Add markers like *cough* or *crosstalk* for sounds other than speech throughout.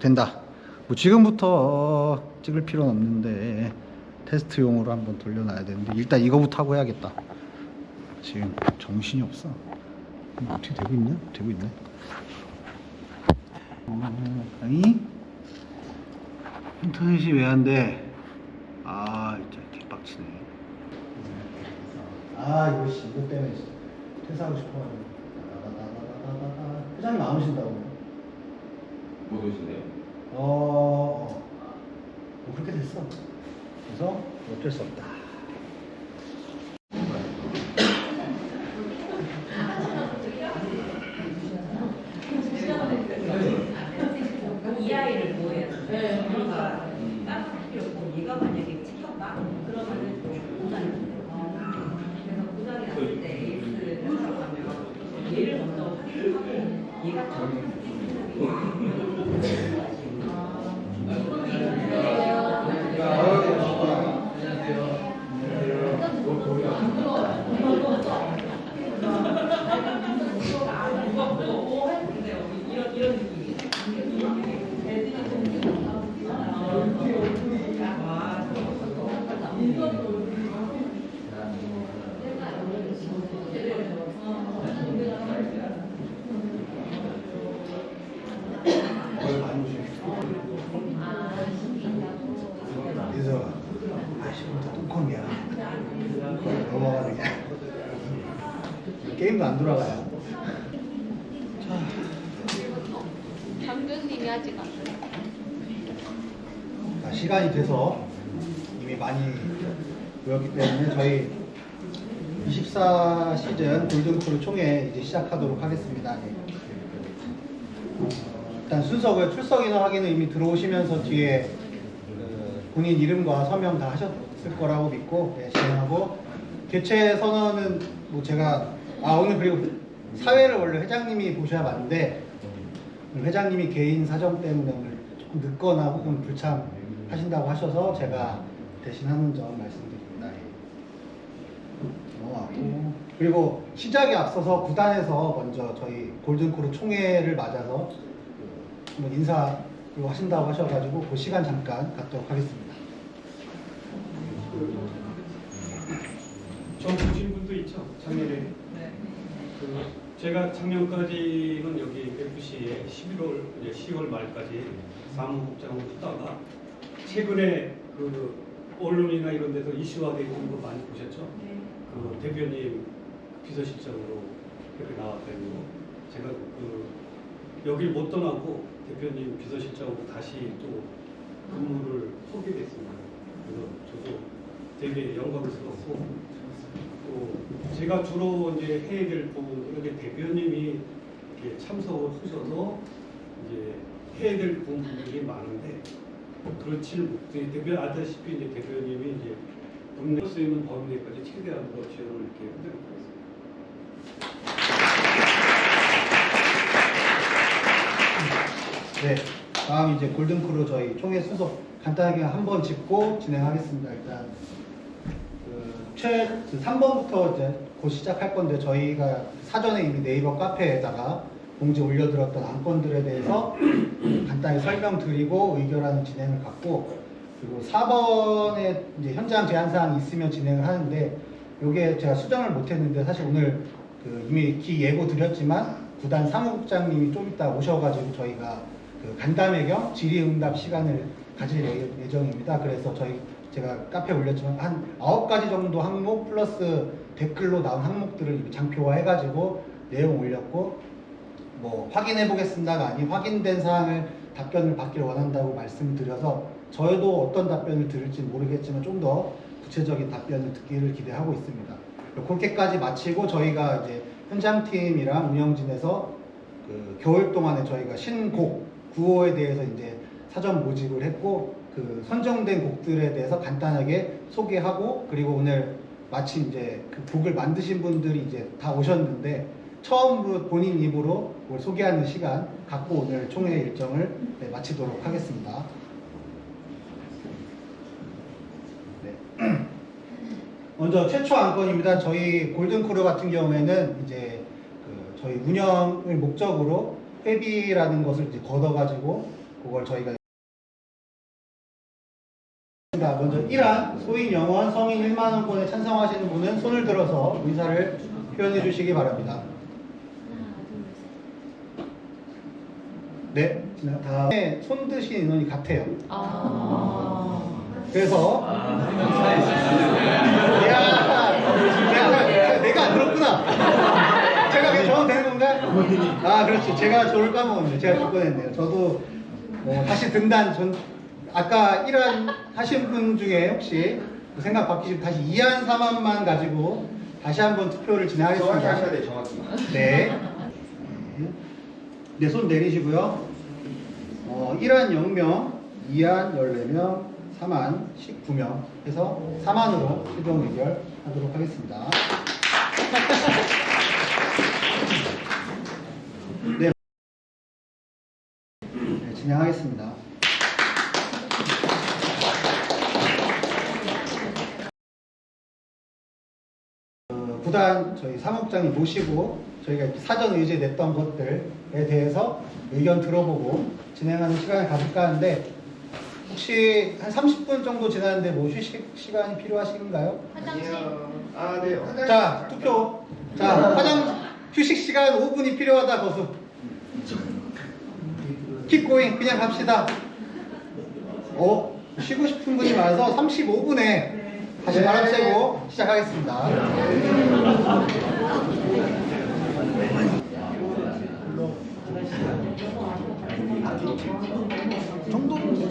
된다. 뭐 지금부터 찍을 필요는 없는데 테스트용으로 한번 돌려놔야 되는데 일단 이거부터 하고 해야겠다. 지금 정신이 없어. 음, 어떻게 되고 있냐? 되고 있네. 어, 아니 인터넷이 왜 안 돼? 아 진짜 개빡치네. 아 이거 씨 이거 때문에 퇴사하고 싶어가지고. 나나나나나나나. 회장님 안 오신다고. 못 오신대요? 어, 뭐 그렇게 됐어. 그래서 어쩔 수 없다. 이 아이를 뭐해야 돼? 우리가 다른 필요 없고 얘가 만약에 찍혔다? 그러면은 부장이 돼요. 그래서 부장이 났을 때 에이스를 하러 가면 얘를 먼저 확인하고 얘가 이런 넘어가는 게. 게임도 안 돌아가요. 장교님이 아직 안 돼. 자, 시간이 돼서 이미 많이 모였기 때문에 저희 24 시즌 골든크루 총회 이제 시작하도록 하겠습니다. 네. 어, 일단 순서고요. 출석 인원 확인은 이미 들어오시면서 뒤에 그 본인 이름과 서명 다 하셨을 거라고 믿고 네, 진행하고 개최 선언은 뭐 제가 아 오늘 그리고 사회를 원래 회장님이 보셔야 맞는데 오늘 회장님이 개인 사정 때문에 오늘 조금 늦거나 혹은 불참하신다고 하셔서 제가 대신하는 점 말씀드립니다. 예. 그리고 시작에 앞서서 구단에서 먼저 저희 골든크루 총회를 맞아서 그 인사 로 하신다고 하셔가지고 그 시간 잠깐 갖도록 하겠습니다. 전 보신 분도 있죠 작년에 그 제가 작년까지는 여기 FC에 11월 이제 10월 말까지 사무국장으로 있다가 최근에 그 언론이나 이런 데서 이슈화되고 있는 거 많이 보셨죠? 그 대표님 비서실장으로 이렇게 나왔다고 제가 그 여길 못 떠나고 대표님 비서실장으로 다시 또 근무를 하게 됐습니다. 그래서 저도 되게 영광스럽고 또 제가 주로 이제 해야 될 부분 이렇게 대표님이 이렇게 참석을 하셔서 이제 해야 될 부분들이 많은데 그렇지 못해 대표 아다시피 이제 대표님이 이제 국내 쓰이는 범위 내까지 최대한으로 지원을 이렇게 해드리고 있습니다. 네, 다음 이제 골든크루 저희 총회 순서 간단하게 한번 짚고 진행하겠습니다. 일단 그 최, 그 3번부터 이제 곧 시작할 건데 저희가 사전에 이미 네이버 카페에다가 공지 올려드렸던 안건들에 대해서 *clears throat* 간단히 설명드리고 의결하는 진행을 갖고 그리고 4번에 이제 현장 제한 사항이 있으면 진행을 하는데 요게 제가 수정을 못했는데 사실 오늘 그 이미 기 예고 드렸지만 구단 사무국장님이 좀 이따 오셔가지고 저희가 그 간담회 겸 질의응답 시간을 가질 예- 예정입니다. 그래서 저희 제가 카페에 올렸지만 한 아홉 가지 정도 항목 플러스 댓글로 나온 항목들을 이미 장표화 해가지고 내용 올렸고 뭐 확인해 보겠습니다가 아닌 확인된 사항을 답변을 받기를 원한다고 말씀드려서 저희도 어떤 답변을 들을지 모르겠지만 좀 더 구체적인 답변을 듣기를 기대하고 있습니다. 그렇게까지 마치고 저희가 이제 현장팀이랑 운영진에서 그 겨울 동안에 저희가 신곡 구호에 대해서 이제 사전 모집을 했고 그 선정된 곡들에 대해서 간단하게 소개하고 그리고 오늘 마침 이제 그 곡을 만드신 분들이 이제 다 오셨는데 처음 본인 입으로 그걸 소개하는 시간 갖고 오늘 총회 일정을 네, 마치도록 하겠습니다. 네. *clears throat* 먼저 최초 안건입니다. 저희 골든크루 같은 경우에는 이제 그 저희 운영을 목적으로 회비라는 것을 이제 걷어가지고 그걸 저희가 자, 먼저 1안 소인 영원 성인 1만 원권에 찬성하시는 분은 손을 들어서 의사를 표현해 주시기 바랍니다. 네, 지나- 다음에 손 드신 인원이 같아요. 그래서 야, 내가, 내가 안 들었구나. 제가 그냥 적으면 되는 건가? 아, 그렇지. 제가 저를 까먹었네요. 제가 줄 뻔했네요. 저도 뭐 다시 등단 전 아까 1한 하신 분 중에 혹시 생각 바뀌시면 다시 2한 3한만 가지고 다시 한번 투표를 정확히 하셔야 진행하겠습니다. 돼 정확히. 네. 네, 손 내리시고요. 어, 1한 0명, 2한 14명, 3한 19명 해서 3한으로 최종 의결 하도록 하겠습니다. *laughs* 네. 네, 진행하겠습니다. 어, 구단 저희 사무국장님 모시고 저희가 사전 의제 냈던 것들에 대해서 의견 들어보고 진행하는 시간을 가질까 하는데 혹시 한 30분 정도 지났는데 뭐 휴식 시간이 필요하신가요? 아 네. 화장실. 자 투표. 자 화장 휴식 시간 5분이 필요하다 거수. 킵 고잉 그냥 갑시다 어? 쉬고 싶은 분이 많아서 35분에 다시 바람 쐬고 시작하겠습니다.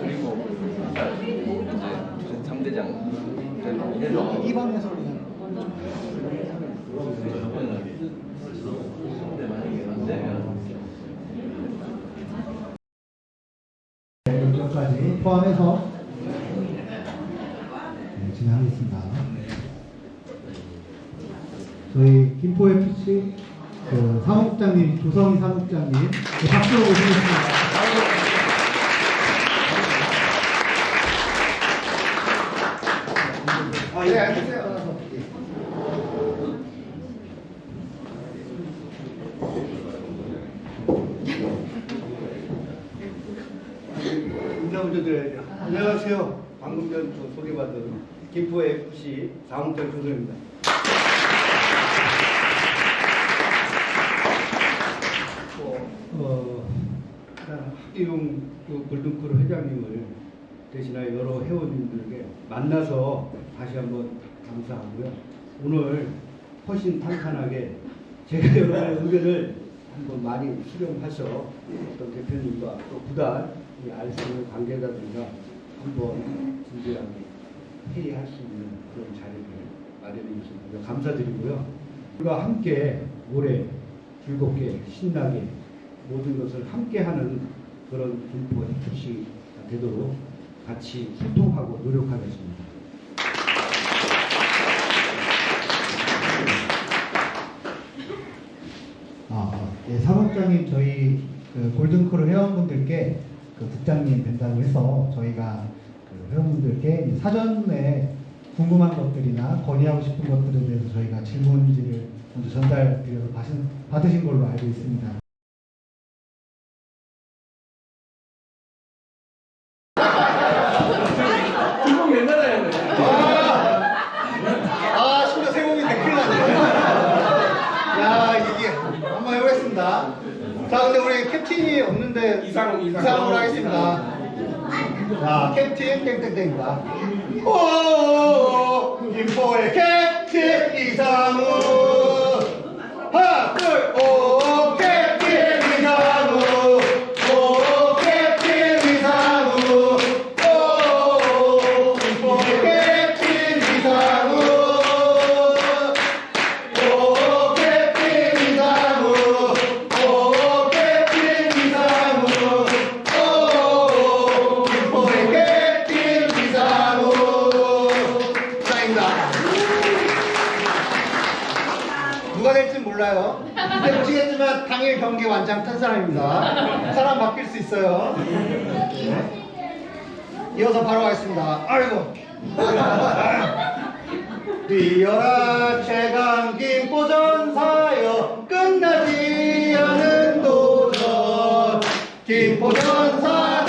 그리고 이제 3대장 이 방에서 그냥 여기까지 포함해서 네, 진행하겠습니다. 저희 김포 FC 그 사무국장님 조성희 사무국장님 네, 박수로 모시겠습니다. 아, 네, 알겠어요. 인사 먼저 드려야죠. 안녕하세요. 방금 전 소- 소개받은 김포 FC 사무장 조선입니다. 어, 일단 학기용 그 골든크루 회장님을 대신하여 여러 회원님들에게 만나서 다시 한번 감사하고요. 오늘 훨씬 탄탄하게 제가 *laughs* 여러분의 의견을 한번 많이 수렴해서 어떤 대표님과 또 구단, 이 알선의 관계자들과 한번 진지하게 회의할 수 있는 그런 자리를 마련해 주셔서 감사드리고요. 우리가 함께 올해 즐겁게 신나게 모든 것을 함께하는 그런 김포 FC가 되도록 같이 소통하고 노력하겠습니다. 아, 예, 사무국장님 저희 그 골든크루 회원분들께 그 국장님 뵌다고 해서 저희가 그 회원분들께 이 사전에 궁금한 것들이나 건의하고 싶은 것들에 대해서 저희가 질문지를 먼저 전달드려서 받으신, 받으신 걸로 알고 있습니다. 아, 심지어 세공인데 큰일 났네. 야, 이게 한번 해보겠습니다. 자, 근데 우리 캡틴이 없는데 이상, 이상. 이상으로 하겠습니다. 자, 캡틴 땡땡땡입니다. 오, 김포의 캡틴 이상우. 하나, 둘, 오, 사입니다. 누가 될지 몰라요. 근데 보시겠지만 당일 경기 완장 탄 사람입니다. 사람 바뀔 수 있어요. 네. 이어서 바로 가겠습니다. 아이고. *laughs* 뛰어라 최강 김포전사여 끝나지 않은 도전. 김포전사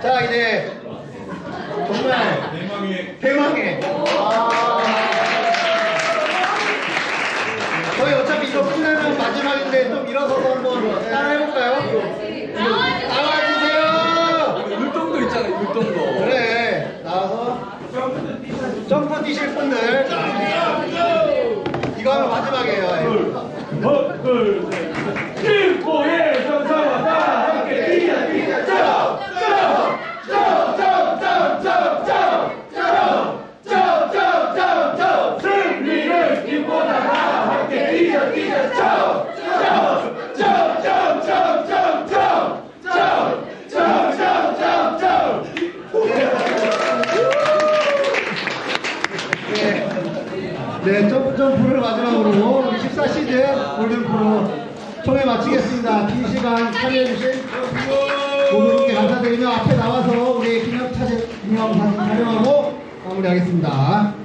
자 이제 정말 대망의 대망의 아. 저희 어차피 이거 끝나면 마지막인데 좀 일어서서 한번 따라 해볼까요? 나와주세요. 율동도 있잖아요. 율동도. 그래 나와서 점프 뛰실 분들 이거 하면 마지막이에요. 하나 둘셋 네 점프 점프를 마지막으로 14시즌 골든 프로 총회 마치겠습니다. 긴 시간 참여해주신 모든 분께 감사드리며 앞에 나와서 우리 기념 사진 기념 사진 촬영하고 마무리하겠습니다.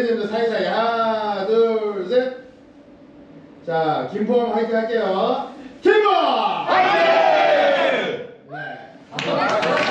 보여야 됩니다. 사이사이. 하나, 둘, 셋. 자, 김포함 화이팅 할게요. 김포! 화이팅! 네.